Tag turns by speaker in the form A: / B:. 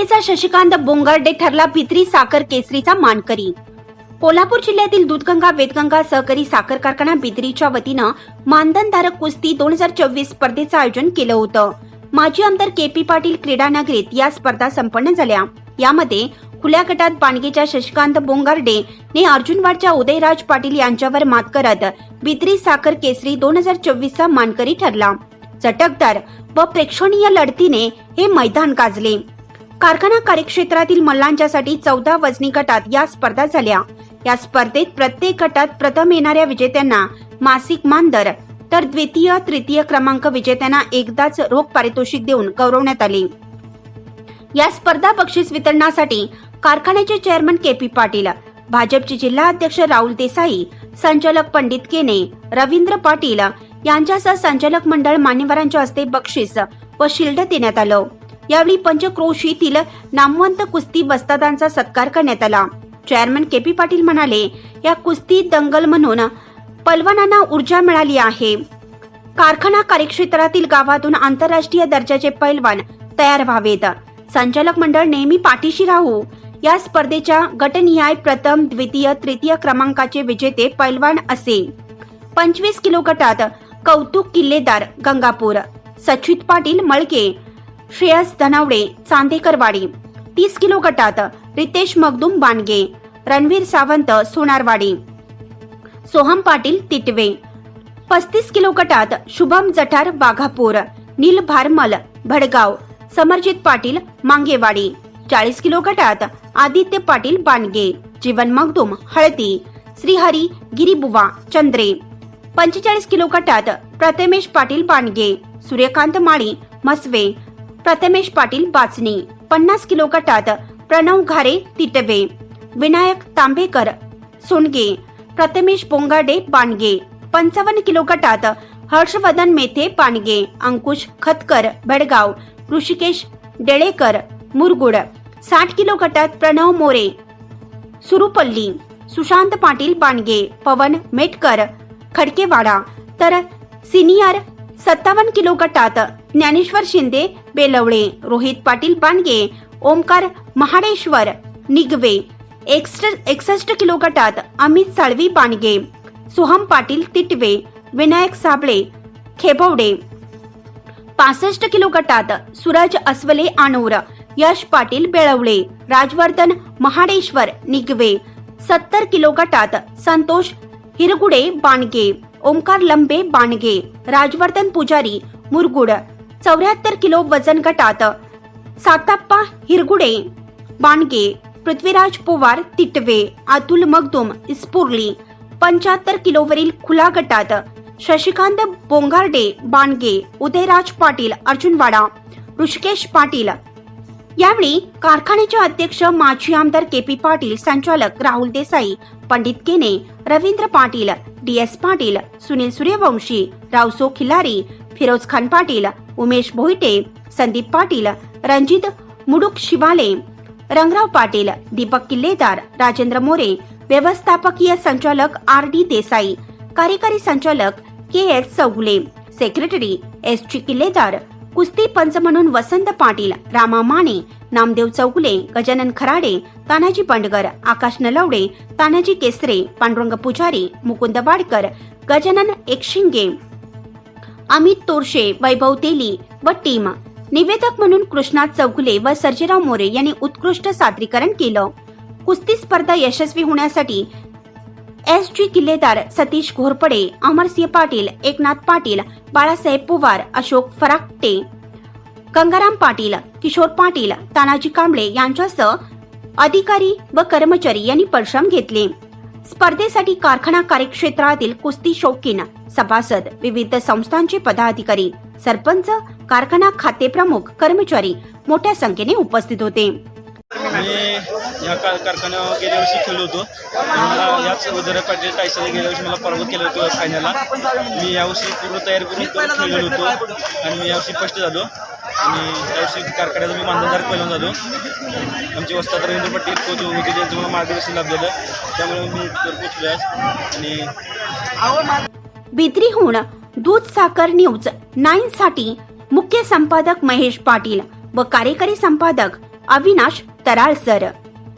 A: बाणगेचा शशिकांत बोंगार्डे ठरला भित्री साखर केसरीचा मानकरी. कोल्हापूर जिल्ह्यातील दूधगंगा वेदगंगा सहकारी साखर कारखाना बिद्रीच्या वतीनं मानधनधारक कुस्ती दोन हजार चोवीस स्पर्धेचं आयोजन केलं होतं. माजी आमदार के पी पाटील क्रीडा नगरीत या स्पर्धा संपन्न झाल्या. यामध्ये खुल्या गटात पाणगेच्या शशिकांत बोंगार्डे ने अर्जुनवाडच्या उदयराज पाटील यांच्यावर मात करत बिद्री साखर केसरी दोन हजार चोवीसचा मानकरी ठरला. चटकदार व प्रेक्षणीय लढतीने हे मैदान गाजले. कारखाना कार्यक्षेत्रातील मल्लांच्यासाठी चौदा वजनी गटात या स्पर्धा झाल्या. या स्पर्धेत प्रत्येक गटात प्रथम येणाऱ्या विजेत्यांना मासिक मानदर तर द्वितीय तृतीय क्रमांक विजेत्यांना एकदाच रोख पारितोषिक देऊन गौरवण्यात आले. या स्पर्धा बक्षीस वितरणासाठी कारखान्याचे चेअरमन के पी पाटील भाजपचे जिल्हा अध्यक्ष राहुल देसाई संचालक पंडित केने रवींद्र पाटील यांच्यासह संचालक मंडळ मान्यवरांच्या हस्ते बक्षीस व शिल्ड देण्यात आलं. यावेळी पंचक्रोशीतील नामवंत कुस्ती बस्तादांचा सत्कार करण्यात आला. चेअरमन के पी पाटील म्हणाले या कुस्ती दंगल म्हणून पलवानांना ऊर्जा मिळाली आहे. कारखाना कार्यक्षेत्रातील गावातून आंतरराष्ट्रीय दर्जाचे पैलवान तयार व्हावेत. संचालक मंडळ नेहमी पाठीशी राहू. या स्पर्धेच्या गटनिहाय प्रथम द्वितीय तृतीय क्रमांकाचे विजेते पैलवान असे. पंचवीस किलो गटात कौतुक किल्लेदार गंगापूर. सचित पाटील मळके. श्रेयस धनावडे चांदेकरवाडी तीस किलो गटात रितेश मगदुम बाणगे रणवीर सावंत सोनारवाडी. सोहम पाटील तिटवे. पस्तीस किलो गटात शुभम जठार बाघापूर नील भारमल भडगाव समरजित पाटील मांगेवाडी. चाळीस किलो गटात आदित्य पाटील बाणगे जीवन मगदुम हळदी श्रीहरी गिरीबुवा चंद्रे. पंचेचाळीस किलो गटात प्रथमेश पाटील बाणगे सूर्यकांत माळी मसवे प्रथमेश पाटील बाचणी पन्नास किलो गटात प्रणव घारे तिटवे. विनायक तांबेकर सोनगे. प्रथमेश बोंगाडे बाणगे पंचावन्न किलो गटात हर्षवर्धन मेथे पानगे. अंकुश खतकर भडगाव ऋषिकेश डेळेकर मुरगुड. साठ किलो गटात प्रणव मोरे. सुरुपल्ली. सुशांत पाटील बाणगे पवन मेटकर खडकेवाडा. तर सिनियर सत्तावन्न किलो गटात ज्ञानेश्वर शिंदे बेलवळे रोहित पाटील बाणगे ओमकार महाडेश्वर निगवे एकसष्ट किलो गटात अमित साळवी बाणगे सोहम पाटील तिटवे विनायक साबळे खेबवडे. पासष्ट किलो गटात सूरज अस्वले आणूर यश पाटील बेळवळे राजवर्धन महाडेश्वर निगवे. सत्तर किलो गटात संतोष हिरगुडे बाणगे ओमकार लंबे बाणगे राजवर्धन पुजारी मुरगुड. चौऱ्याहत्तर किलो वजन गटात साताप्पा हिरगुडे बाणगे पृथ्वीराज पोवार तिटवे अतुल मगदुम इस्पुर्ली पंच्याहत्तर किलोवरील खुला गटात शशिकांत बोंगारडे बाणगे उदयराज पाटील अर्जुनवाडा ऋषिकेश पाटील. यावेळी कारखान्याचे अध्यक्ष माजी आमदार के पी पाटील संचालक राहुल देसाई पंडित केने रवींद्र पाटील डी एस पाटील सुनील सूर्यवंशी रावसो खिलारी फिरोज खान पाटील उमेश भोईटे संदीप पाटील रणजित मुडुक शिवाले रंगराव पाटील दीपक किल्लेदार राजेंद्र मोरे व्यवस्थापकीय संचालक आर डी देसाई कार्यकारी संचालक K S Chougule secretary S G Killedar कुस्ती पंच म्हणून वसंत पाटील रामा माने नामदेव चौगुले गजानन खराडे तानाजी बंडगर आकाश नलवडे तानाजी केसरे पांडुरंग पुजारी मुकुंद वाडकर गजानन एकशिंगे. अमित तोरशे वैभव तेली व टीम. निवेदक म्हणून कृष्णा चौगुले व सर्जेराव मोरे यांनी उत्कृष्ट सादरीकरण केलं. कुस्ती स्पर्धा यशस्वी होण्यासाठी एस जी किल्लेदार सतीश घोरपडे अमरसिंह पाटील एकनाथ पाटील बाळासाहेब पुवार अशोक फराकटे गंगाराम पाटील किशोर पाटील तानाजी कांबळे यांच्यासह अधिकारी व कर्मचारी यांनी परिश्रम घेतले. स्पर्धेसाठी कारखाना कार्यक्षेत्रातील कुस्ती शौकीन सभासद विविध संस्थांचे पदाधिकारी सरपंच कारखाना खाते प्रमुख कर्मचारी मोठ्या संख्येने उपस्थित होते.
B: मी या कारखान्यावर गेल्या वर्षी खेळलो होतो. मला याच उदरा पाटील टायसनला गेल्या वर्षी मला पराभूत केलं होतं फायनलला मी यावर्षी पूर्ण तयार करून इथं खेळलेलो होतो. आणि मी यावर्षी फर्स्ट झालो. आणि यावर्षी कारखान्याचं मी मानधनधारक पहिल्यांदा झालो. आमचे वस्ताद रवींद्र पटेल कोच होते त्यांचं मला मार्गदर्शन लाभलेलं. त्यामुळे मी पोचलो आहे आणि
A: बिद्रीहून दूध साखर न्यूज नाईन साठी मुख्य संपादक महेश पाटील व कार्यकारी संपादक अविनाश तराळसर